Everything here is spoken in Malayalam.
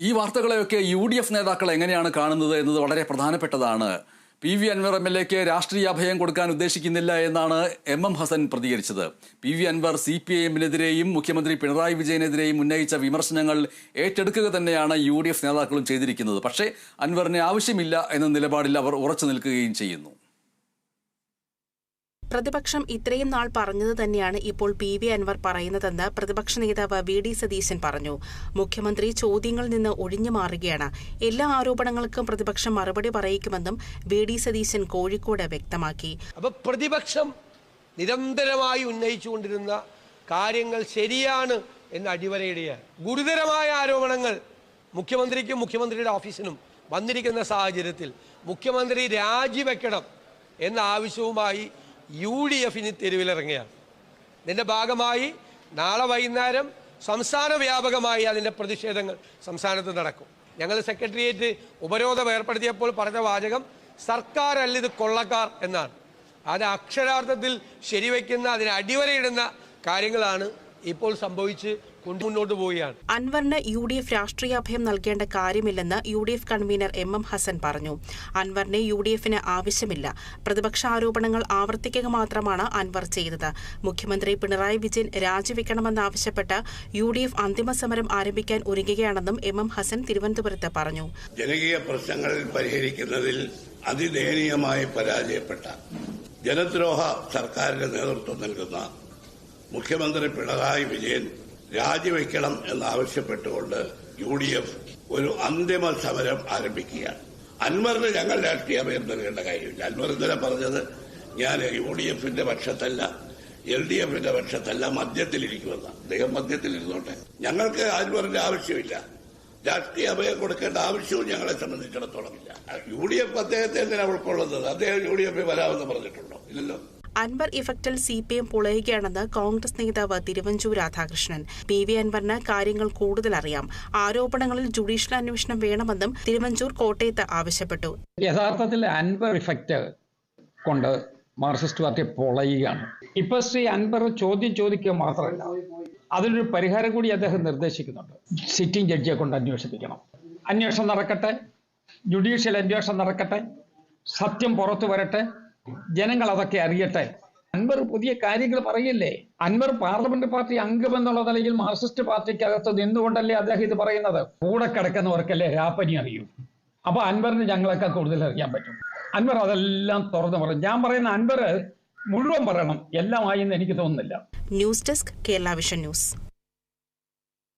ഈ വാർത്തകളെയൊക്കെ യു ഡി എഫ് നേതാക്കൾ എങ്ങനെയാണ് കാണുന്നത് എന്നത് വളരെ പ്രധാനപ്പെട്ടതാണ്. P V Anwar M L എക്ക് രാഷ്ട്രീയ അഭയം കൊടുക്കാൻ ഉദ്ദേശിക്കുന്നില്ല എന്നാണ് എം എം ഹസൻ പ്രതികരിച്ചത്. P V Anwar C P I എമ്മിനെതിരെയും മുഖ്യമന്ത്രി പിണറായി വിജയനെതിരെയും ഉന്നയിച്ച വിമർശനങ്ങൾ ഏറ്റെടുക്കുക തന്നെയാണ് യു ഡി എഫ് നേതാക്കളും ചെയ്തിരിക്കുന്നത്. പക്ഷേ അൻവറിനെ ആവശ്യമില്ല എന്ന നിലപാടിൽ അവർ ഉറച്ചു നിൽക്കുകയും ചെയ്യുന്നു. പ്രതിപക്ഷം ഇത്രയും നാൾ പറഞ്ഞത് തന്നെയാണ് ഇപ്പോൾ പി വി അൻവർ പറയുന്നതെന്ന് പ്രതിപക്ഷ നേതാവ് വി ഡി സതീശൻ പറഞ്ഞു. മുഖ്യമന്ത്രി ചോദ്യങ്ങളിൽ നിന്ന് ഒഴിഞ്ഞു മാറുകയാണ്. എല്ലാ ആരോപണങ്ങൾക്കും പ്രതിപക്ഷം മറുപടി പറയിക്കുമെന്നും വി ഡി സതീശൻ കോഴിക്കോട് വ്യക്തമാക്കി. അപ്പൊ പ്രതിപക്ഷം നിരന്തരമായി ഉന്നയിച്ചുകൊണ്ടിരുന്ന കാര്യങ്ങൾ ശരിയാണ് എന്ന് അടിവരയിടുകയാണ് ഗുരുതരമായ ആരോപണങ്ങൾ മുഖ്യമന്ത്രിക്കും മുഖ്യമന്ത്രിയുടെ ഓഫീസിനും വന്നിരിക്കുന്ന സാഹചര്യത്തിൽ മുഖ്യമന്ത്രി രാജിവെക്കണം എന്ന ആവശ്യവുമായി യു ഡി എഫിന് തെരുവിലിറങ്ങുകയാണ് ഇതിന്റെ ഭാഗമായി നാളെ വൈകുന്നേരം സംസ്ഥാന വ്യാപകമായി അതിന്റെ പ്രതിഷേധങ്ങൾ സംസ്ഥാനത്ത് നടക്കും. ഞങ്ങൾ സെക്രട്ടേറിയറ്റ് ഉപരോധം ഏർപ്പെടുത്തിയപ്പോൾ പറഞ്ഞ വാചകം സർക്കാരല്ല ഇത് കൊള്ളക്കാർ എന്നാണ്. അത് അക്ഷരാർത്ഥത്തിൽ ശരിവെക്കുന്ന അതിന് അടിവരയിടുന്ന കാര്യങ്ങളാണ് ഇപ്പോൾ സംഭവിച്ച് കൊണ്ടു മുന്നോട്ട് പോവുകയാണ്. അൻവറിന് യു ഡി എഫ് രാഷ്ട്രീയ അഭയം നൽകേണ്ട കാര്യമില്ലെന്ന് U D F convener M M Hassan പറഞ്ഞു. അൻവറിനെ യു ഡി എഫിന് ആവശ്യമില്ല. പ്രതിപക്ഷ ആരോപണങ്ങൾ ആവർത്തിക്കുക മാത്രമാണ് അൻവർ ചെയ്തത്. മുഖ്യമന്ത്രി പിണറായി വിജയൻ രാജിവെക്കണമെന്നാവശ്യപ്പെട്ട് യു ഡി എഫ് അന്തിമ സമരം ആരംഭിക്കാൻ ഒരുങ്ങുകയാണെന്നും എം എം ഹസൻ തിരുവനന്തപുരത്ത് പറഞ്ഞു. ജനകീയ പ്രശ്നങ്ങൾ പരിഹരിക്കുന്നതിൽ അതിദയനീയമായി പരാജയപ്പെട്ട ജനദ്രോഹ സർക്കാരിന്റെ നേതൃത്വം നൽകുന്ന മുഖ്യമന്ത്രി പിണറായി വിജയൻ രാജിവെക്കണം എന്നാവശ്യപ്പെട്ടുകൊണ്ട് യു ഡി എഫ് ഒരു അന്തിമ സമരം ആരംഭിക്കുകയാണ്. അൻവറിന് ഞങ്ങൾ രാഷ്ട്രീയ അഭയം നൽകേണ്ട കാര്യമില്ല. അൻവർ ഇന്നലെ പറഞ്ഞത് ഞാൻ യു ഡി എഫിന്റെ പക്ഷത്തല്ല എൽ ഡി എഫിന്റെ പക്ഷത്തല്ല മദ്യത്തിലിരിക്കുമെന്ന് അദ്ദേഹം മധ്യത്തിലിരുന്നോട്ടെ. ഞങ്ങൾക്ക് അൻവറിന്റെ ആവശ്യമില്ല. രാഷ്ട്രീയ അഭയം കൊടുക്കേണ്ട ആവശ്യവും ഞങ്ങളെ സംബന്ധിച്ചിടത്തോളം ഇല്ല. യു ഡി എഫ് അദ്ദേഹത്തെ എന്തിനാണ് ഉൾക്കൊള്ളുന്നത്? അദ്ദേഹം യു ഡി എഫിൽ വരാമെന്ന് പറഞ്ഞിട്ടുണ്ടോ? ഇല്ലല്ലോ. അൻവർ ഇഫക്റ്റിൽ സി പി എം പൊളയുകയാണെന്ന് കോൺഗ്രസ് നേതാവ് തിരുവഞ്ചൂർ രാധാകൃഷ്ണൻ. പി വി അൻവറിന് കാര്യങ്ങൾ കൂടുതൽ അറിയാം. ആരോപണങ്ങളിൽ ജുഡീഷ്യൽ അന്വേഷണം വേണമെന്നും തിരുവഞ്ചൂർ കോട്ടയത്ത് ആവശ്യപ്പെട്ടു. യഥാർത്ഥത്തിൽ അൻവർ ഇഫക്റ്റ് കൊണ്ട് മാർക്സിസ്റ്റ് പാർട്ടി പൊളയുകയാണ്. ഇപ്പൊ ശ്രീ അൻവർ ചോദ്യം ചോദിക്കുക മാത്രമല്ല അതിനൊരു പരിഹാരം കൂടി അദ്ദേഹം നിർദ്ദേശിക്കുന്നുണ്ട്. സിറ്റിംഗ് ജഡ്ജിയെ കൊണ്ട് അന്വേഷിപ്പിക്കണം. അന്വേഷണം നടക്കട്ടെ ജുഡീഷ്യൽ അന്വേഷണം നടക്കട്ടെ സത്യം പുറത്തു വരട്ടെ ജനങ്ങൾ അതൊക്കെ അറിയട്ടെ. അൻവർ പുതിയ കാര്യങ്ങൾ പറയില്ലേ? അൻവർ പാർലമെന്റ് പാർട്ടി അംഗം എന്നുള്ള നിലയിൽ മാർക്സിസ്റ്റ് പാർട്ടിക്കകത്ത് നിന്നുകൊണ്ടല്ലേ അദ്ദേഹം ഇത് പറയുന്നത്? കൂടെ കിടക്കുന്നവർക്കല്ലേ രാപ്പനി അറിയൂ. അപ്പൊ അൻവറിന് ഞങ്ങളൊക്കെ കൂടുതൽ അറിയാൻ പറ്റും. അൻവർ അതെല്ലാം തുറന്നു പറയും ഞാൻ പറയുന്ന അൻവർ മുഴുവൻ പറയണം. എല്ലാമായി എന്ന് എനിക്ക് തോന്നുന്നില്ല. News desk Kerala vision news.